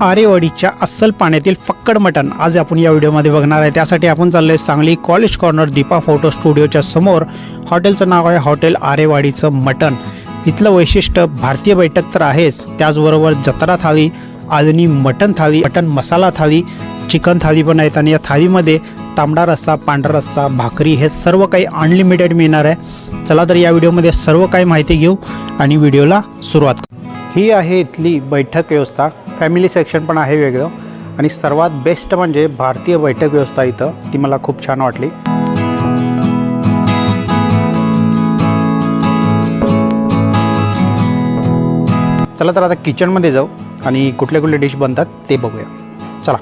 आरेवाडीच्या अस्सल पाण्यातील फक्कड मटण आज आपण या व्हिडिओमध्ये बघणार आहे. त्यासाठी आपण चाललो आहे Sangli college corner Deepa photo स्टुडिओच्या समोर. हॉटेलचं नाव आहे हॉटेल आरेवाडीचं मटण. इथलं वैशिष्ट्य भारतीय बैठक तर आहेच. त्याचबरोबर जत्रा थाळी आलणी मटण थाळी मटण मसाला थाळी चिकन थाळी पण आहेत आणि या थाळीमध्ये तांबडा रस्सा पांढरा रस्सा भाकरी हे सर्व काही अनलिमिटेड मिळणार आहे. चला तर या व्हिडिओमध्ये सर्व काही माहिती घेऊ आणि व्हिडिओला सुरुवात ही आहे इथली बैठक व्यवस्था. फॅमिली सेक्शन पण आहे वेगळं. आणि सर्वात बेस्ट म्हणजे भारतीय बैठक व्यवस्था इथं ती मला खूप छान वाटली. चला तर आता किचनमध्ये जाऊ आणि कुठले कुठले डिश बनतात ते बघूया. चला.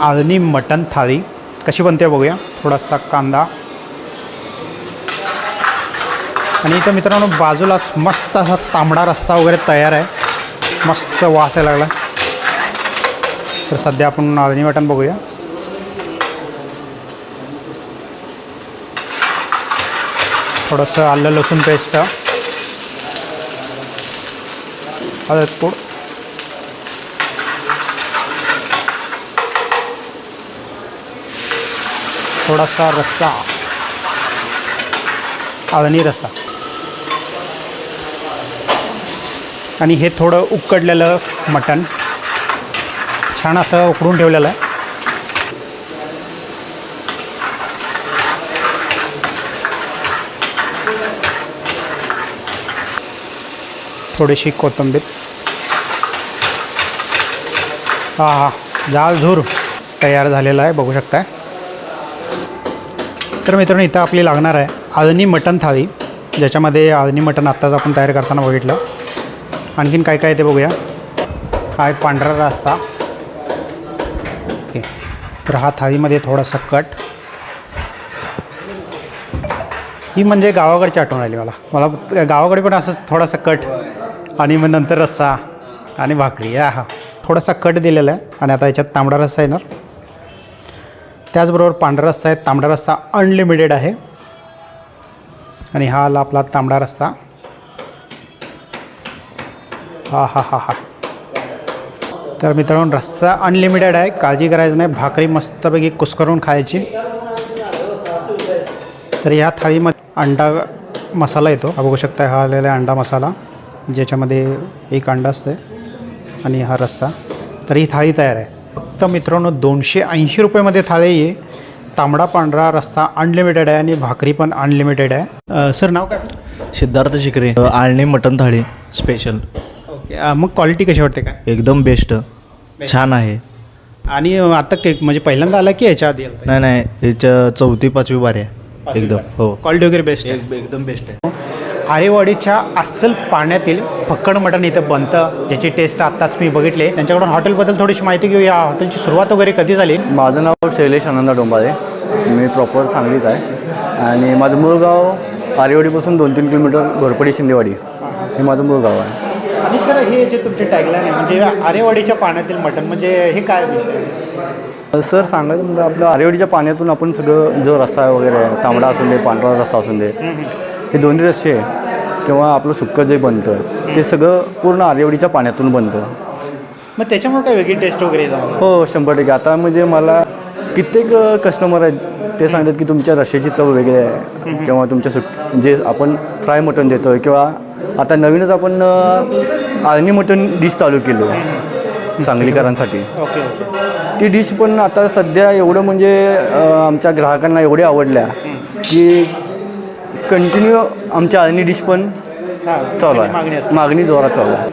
आळणी मटन थाळी कशी बनते बघूया. थोडासा कांदा. आणि इथं मित्रांनो बाजूलाच मस्त असा तांबडा रस्सा वगैरे तयार आहे. मस्त वास यायला लागला तर सध्या आपण नादणी वाटण बघूया. थोडंसं आलं लसूण पेस्ट हळद पूड. थोडासा रस्सा. आदणी रस्सा. आणि हे थोडं उकडलेलं मटण. छान असं उकडून ठेवलेलं आहे. थोडीशी कोथिंबीर. हा हा. जाल झूर तयार झालेला आहे बघू शकताय. तर मित्रांनो इथं आपली लागणार आहे आळणी मटण थाळी ज्याच्यामध्ये आळणी मटण आत्ताच आपण तयार करताना बघितलं. आणखीन काय काय ते बघूया. हा पांढरा रस्सा ओके. तर हा थाळीमध्ये थोडासा कट. ही म्हणजे गावाकडची आठवण आली मला. मला गावाकडे पण असंच थोडासा कट आणि मग नंतर रस्सा आणि भाकरी. या हा. थोडासा कट दिलेला आहे आणि आता याच्यात तांबडा रस्सा येणार. त्याचबरोबर पांढरा रस्सा आहे. तांबडा रस्सा अनलिमिटेड आहे. आणि हा आला आपला तांबडा रस्सा. हा हा हा हा. तर मित्रांनो रस्सा अनलिमिटेड आहे. काळजी करायचं नाही. भाकरी मस्तपैकी कुस्करून खायची. तर ह्या थाळीमध्ये अंडा मसाला येतो. हा बघू शकता हा आलेला आहे अंडा मसाला. ज्याच्यामध्ये एक अंडा असते आणि हा रस्सा. तर ही थाळी तयार आहे. फक्त मित्रांनो दोनशे ऐंशी रुपयेमध्ये थाळी आहे. तांबडा पांढरा रस्सा अनलिमिटेड आहे आणि भाकरी पण अनलिमिटेड आहे. सर नाव काय? सिद्धार्थ शिकरे आळणी मटण थाळी स्पेशल ओके. मग क्वालिटी कशी वाटते काय? एकदम बेस्ट छान आहे. आणि आता केक म्हणजे पहिल्यांदा आला की याच्या आधी आला नाही नाही याच्या चौथी पाचवी बारी आहे. एकदम हो. क्वालिटी वगैरे बेस्ट आहे. एक- एकदम बेस्ट आहे. आरेवाडीच्या अस्सल पाण्यातील फक्कड मटण इथं बनतं. ज्याची टेस्ट आत्ताच मी बघितले. त्यांच्याकडून हॉटेलबद्दल थोडीशी माहिती घेऊ या हॉटेलची सुरुवात वगैरे कधी झाली? माझं नाव शैलेश आनंद डोंबाळे. मी प्रॉपर सांगलीच आहे. आणि माझं मूळ गाव आरेवाडीपासून दोन तीन किलोमीटर घोरपडी शिंदेवाडी. हे माझं मूळ गाव आहे. आणि सर हे जे तुमचे टॅगलाईन आहे म्हणजे आरेवाडीच्या पाण्यातील मटण म्हणजे हे काय विषय सर सांगायचं म्हणजे आपलं आरेवाडीच्या पाण्यातून आपण सगळं जो रस्सा वगैरे आहे तांबडा असून दे पांढरा रस्सा असून दे हे दोन्ही रस्से किंवा आपलं सुक्कं जे बनतं ते सगळं पूर्ण आरेवाडीच्या पाण्यातून बनतं. मग त्याच्यामुळे काय वेगळी टेस्ट वगैरे हो शंभर टक्के. आता म्हणजे मला कित्येक कस्टमर आहेत ते सांगतात की तुमच्या रश्श्याची चव वेगळी आहे किंवा तुमच्या सुक जे आपण फ्राय मटण देतो आहे किंवा आता नवीनच आपण आळणी मटण डिश चालू केलो. सांगलीकरांसाठी. ओके ती डिश पण आता सध्या एवढं म्हणजे आमच्या ग्राहकांना एवढ्या आवडल्या की कंटिन्यू आमच्या आळणी डिश पण हां चालू आहे. मागणी जोरात चालू आहे.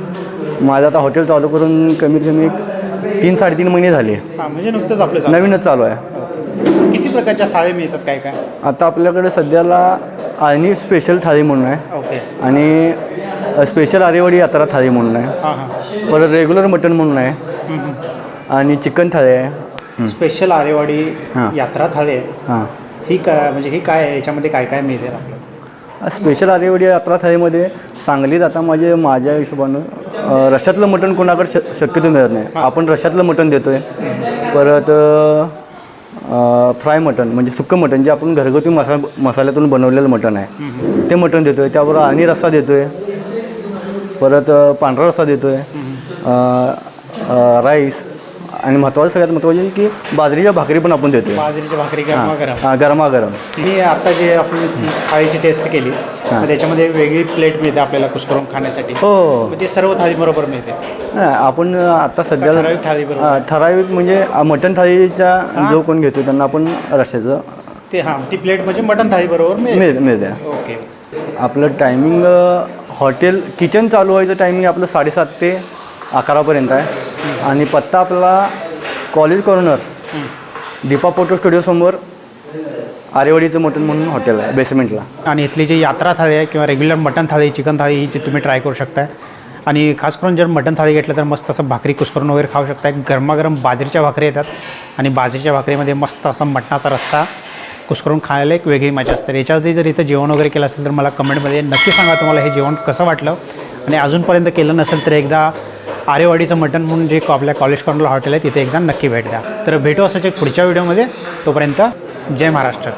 माझं आता हॉटेल चालू करून कमीत कमी एक तीन साडेतीन महिने झाले. हां म्हणजे नुकतंच आपलं. नवीनच चालू आहे. किती प्रकारच्या थाळी मिळतात काय काय? आता आपल्याकडे सध्याला आळणी स्पेशल थाळी म्हणून आहे. ओके. आणि स्पेशल आरेवाडी यात्रा थाळी म्हणून आहे. हां हां. परत रेग्युलर मटण म्हणून आहे. आणि चिकन थाळी आहे. स्पेशल आरेवाडी हां. यात्रा थाळी आहे. हां. ही काय म्हणजे ही काय आहे? याच्यामध्ये काय काय मिळते आपल्याला? स्पेशल आरेवाडी यात्रा थाळीमध्ये सांगलीत आता माझे माझ्या हिशोबानं अ, रश्यातलं मटण कोणाकडे श शक्यतो मिळत नाही. आपण रश्यातलं मटण देतो आहे परत अ, फ्राय मटण म्हणजे सुक्कं मटण जे आपण घरगुती मसा मसाल्यातून बनवलेलं मटण आहे. ते मटण देतो आहे त्याबरोबर आणि रस्सा देतो आहे परत पांढरा रस्सा देतो आहे राईस आणि महत्त्वाचं सगळ्यात महत्त्वाचे की बाजरीच्या भाकरी पण आपण देतो बाजरीची भाकरी गरमागरम हां गरमागरम मी आता जे आपण थाळीची टेस्ट केली त्याच्यामध्ये वेगळी प्लेट मिळते आपल्याला कुस्करून खाण्यासाठी. हो हो. ते सर्व थाळी बरोबर मिळते. आपण आता सध्याला थाळीबरोबर? हां, ठराविक म्हणजे मटण थाळीच्या जो कोण घेतो त्यांना आपण रश्श्याचं ते हां ती प्लेट म्हणजे मटन थाळी बरोबर मिळेल. मिळ मिळते ओके. आपलं टायमिंग हॉटेल किचन चालू व्हायचं टायमिंग आपलं साडेसात ते अकरापर्यंत आहे. आणि पत्ता आपला कॉलेज कॉर्नर दीपा फोटो स्टुडिओसमोर आरेवाडीचं मटण म्हणून हॉटेल आहे बेसमेंटला आणि इथली जी यात्रा थाळी आहे किंवा regular mutton thali chicken thali ही जी तुम्ही ट्राय करू शकताय. आणि खास करून जर मटन थाळी घेतलं तर मस्त असं भाकरी कुस्करून वगैरे खाऊ शकताय. गरमागरम बाजरीच्या भाकरी येतात. आणि बाजरीच्या भाकरीमध्ये मस्त असा मटणाचा रस्ता कुस्करून खायला एक वेगळी मजा असते. याच्याआधी जर इथं जेवण वगैरे केलं असेल तर मला कमेंटमध्ये नक्की सांगा तुम्हाला हे जेवण कसं वाटलं. आणि अजूनपर्यंत केलं नसेल तर एकदा आरेवाडीचं मटण म्हणून जे आपल्या कॉलेज कॉर्नरला हॉटेल आहे तिथे एकदा नक्की भेट द्या. तर भेटू असंच एक पुढच्या व्हिडिओमध्ये. तोपर्यंत जय महाराष्ट्र.